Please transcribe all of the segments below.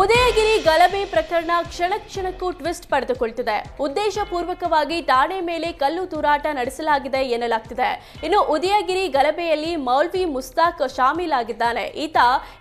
ಉದಯಗಿರಿ ಗಲಭೆ ಪ್ರಕರಣ ಕ್ಷಣ ಕ್ಷಣಕ್ಕೂ ಟ್ವಿಸ್ಟ್ ಪಡೆದುಕೊಳ್ತಿದೆ. ಉದ್ದೇಶಪೂರ್ವಕವಾಗಿ ಠಾಣೆ ಮೇಲೆ ಕಲ್ಲು ತೂರಾಟ ನಡೆಸಲಾಗಿದೆ ಎನ್ನಲಾಗ್ತಿದೆ. ಇನ್ನು ಉದಯಗಿರಿ ಗಲಭೆಯಲ್ಲಿ ಮೌಲ್ವಿ ಮುಸ್ತಾಕ್ ಶಾಮೀಲಾಗಿದ್ದಾನೆ. ಈತ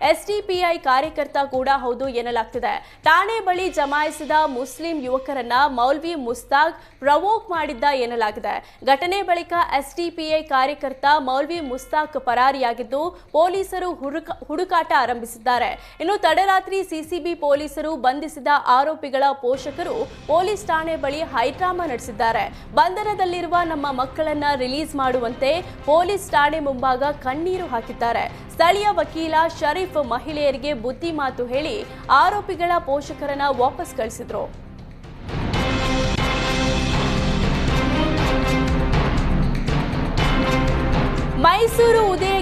ಎಸ್ಡಿಪಿಐ ಕಾರ್ಯಕರ್ತ ಕೂಡ ಹೌದು ಎನ್ನಲಾಗ್ತಿದೆ. ಠಾಣೆ ಬಳಿ ಜಮಾಯಿಸಿದ ಮುಸ್ಲಿಂ ಯುವಕರನ್ನ ಮೌಲ್ವಿ ಮುಸ್ತಾಕ್ ಪ್ರವೋಕ್ ಮಾಡಿದ್ದ ಎನ್ನಲಾಗಿದೆ. ಘಟನೆ ಬಳಿಕ ಎಸ್ಡಿಪಿಐ ಕಾರ್ಯಕರ್ತ ಮೌಲ್ವಿ ಮುಸ್ತಾಕ್ ಪರಾರಿಯಾಗಿದ್ದು, ಪೊಲೀಸರು ಹುಡುಕ ಹುಡುಕಾಟ ಆರಂಭಿಸಿದ್ದಾರೆ. ಇನ್ನು ತಡರಾತ್ರಿ ಸಿಸಿಬಿ ಪೊಲೀಸರು ಬಂಧಿಸಿದ ಆರೋಪಿಗಳ ಪೋಷಕರು ಪೊಲೀಸ್ ಠಾಣೆ ಬಳಿ ಹೈಡ್ರಾಮಾ ನಡೆಸಿದ್ದಾರೆ. ಬಂಧನದಲ್ಲಿರುವ ನಮ್ಮ ಮಕ್ಕಳನ್ನ ರಿಲೀಸ್ ಮಾಡುವಂತೆ ಪೊಲೀಸ್ ಠಾಣೆ ಮುಂಭಾಗ ಕಣ್ಣೀರು ಹಾಕಿದ್ದಾರೆ. ಸ್ಥಳೀಯ ವಕೀಲ ಶರೀಫ್ ಮಹಿಳೆಯರಿಗೆ ಬುದ್ಧಿ ಮಾತು ಹೇಳಿ ಆರೋಪಿಗಳ ಪೋಷಕರನ್ನ ವಾಪಸ್ ಕಳಿಸಿದ್ರು. ಮೈಸೂರು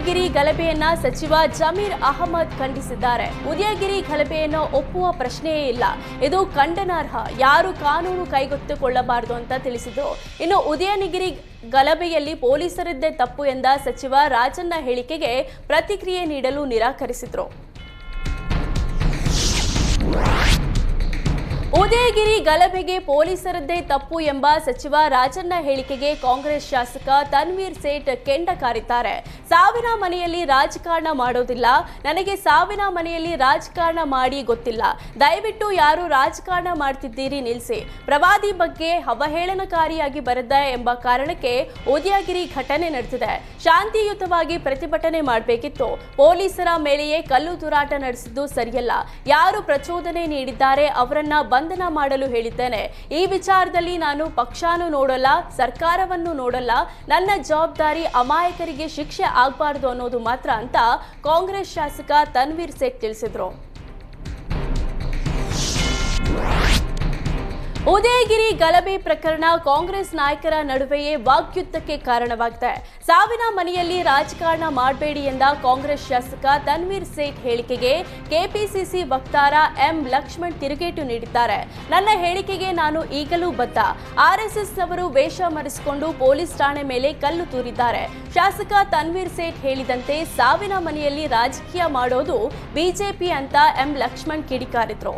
ಉದಯಗಿರಿ ಗಲಭೆಯನ್ನ ಸಚಿವ ಜಮೀರ್ ಅಹಮದ್ ಖಂಡಿಸಿದ್ದಾರೆ. ಉದಯಗಿರಿ ಗಲಭೆಯನ್ನು ಒಪ್ಪುವ ಪ್ರಶ್ನೆಯೇ ಇಲ್ಲ. ಇದು ಖಂಡನಾರ್ಹ. ಯಾರು ಕಾನೂನು ಕೈಗೆತ್ತಿಕೊಳ್ಳಬಾರದು ಅಂತ ತಿಳಿಸಿದರು ಇನ್ನು ಉದಯನಗಿರಿ ಗಲಭೆಯಲ್ಲಿ ಪೊಲೀಸರದ್ದೇ ತಪ್ಪು ಎಂದ ಸಚಿವ ರಾಜಣ್ಣ ಹೇಳಿಕೆಗೆ ಪ್ರತಿಕ್ರಿಯೆ ನೀಡಲು ನಿರಾಕರಿಸಿದರು. ಉದಯಗಿರಿ ಗಲಭೆಗೆ ಪೊಲೀಸರದ್ದೇ ತಪ್ಪು ಎಂಬ ಸಚಿವ ರಾಜಣ್ಣ ಹೇಳಿಕೆಗೆ ಕಾಂಗ್ರೆಸ್ ಶಾಸಕ ತನ್ವೀರ್ ಸೇಠ್ ಕೆಂಡ ಕಾರಿದ್ದಾರೆ. ಸಾವಿನ ಮನೆಯಲ್ಲಿ ರಾಜಕಾರಣ ಮಾಡೋದಿಲ್ಲ. ನನಗೆ ಸಾವಿನ ಮನೆಯಲ್ಲಿ ರಾಜಕಾರಣ ಮಾಡಿ ಗೊತ್ತಿಲ್ಲ. ದಯವಿಟ್ಟು ಯಾರು ರಾಜಕಾರಣ ಮಾಡ್ತಿದ್ದೀರಿ ನಿಲ್ಲಿಸಿ ಪ್ರವಾದಿ ಬಗ್ಗೆ ಅವಹೇಳನಕಾರಿಯಾಗಿ ಬರೆದ ಎಂಬ ಕಾರಣಕ್ಕೆ ಉದಯಗಿರಿ ಘಟನೆ ನಡೆಸಿದೆ ಶಾಂತಿಯುತವಾಗಿ ಪ್ರತಿಭಟನೆ ಮಾಡಬೇಕಿತ್ತು. ಪೊಲೀಸರ ಮೇಲೆಯೇ ಕಲ್ಲು ತೂರಾಟ ನಡೆಸಿದ್ದು ಸರಿಯಲ್ಲ. ಯಾರು ಪ್ರಚೋದನೆ ನೀಡಿದ್ದಾರೆ ಅವರನ್ನ ಬಂಧನ ಮಾಡಲು ಹೇಳಿದ್ದೇನೆ. ಈ ವಿಚಾರದಲ್ಲಿ ನಾನು ಪಕ್ಷಾನು ನೋಡಲ್ಲ, ಸರ್ಕಾರವನ್ನು ನೋಡಲ್ಲ. ನನ್ನ ಜವಾಬ್ದಾರಿ ಅಮಾಯಕರಿಗೆ ಶಿಕ್ಷೆ ಆಗಬಾರ್ದು ಅನ್ನೋದು ಮಾತ್ರ ಅಂತ ಕಾಂಗ್ರೆಸ್ ಶಾಸಕ ತನ್ವೀರ್ ಸೇಠ್ ತಿಳಿಸಿದ್ರು. ಉದಯಗಿರಿ ಗಲಭೆ ಪ್ರಕರಣ ಕಾಂಗ್ರೆಸ್ ನಾಯಕರ ನಡುವೆಯೇ ವಾಗ್ಯುದ್ಧಕ್ಕೆ ಕಾರಣವಾಗಿದೆ. ಸಾವಿನ ಮನೆಯಲ್ಲಿ ರಾಜಕಾರಣ ಮಾಡಬೇಡಿ ಎಂದ ಕಾಂಗ್ರೆಸ್ ಶಾಸಕ ತನ್ವೀರ್ ಸೇಠ್ ಹೇಳಿಕೆಗೆ ಕೆಪಿಸಿಸಿ ವಕ್ತಾರ ಎಂ ಲಕ್ಷ್ಮಣ್ ತಿರುಗೇಟು ನೀಡಿದ್ದಾರೆ. ನನ್ನ ಹೇಳಿಕೆಗೆ ನಾನು ಈಗಲೂ ಬದ್ಧ. ಆರ್ಎಸ್ಎಸ್ನವರು ವೇಷ ಮರೆಸಿಕೊಂಡು ಪೊಲೀಸ್ ಠಾಣೆ ಮೇಲೆ ಕಲ್ಲು ತೂರಿದ್ದಾರೆ. ಶಾಸಕ ತನ್ವೀರ್ ಸೇಠ್ ಹೇಳಿದಂತೆ ಸಾವಿನ ಮನೆಯಲ್ಲಿ ರಾಜಕೀಯ ಮಾಡೋದು ಬಿಜೆಪಿ ಅಂತ ಎಂ ಲಕ್ಷ್ಮಣ್ ಕಿಡಿಕಾರಿದ್ರು.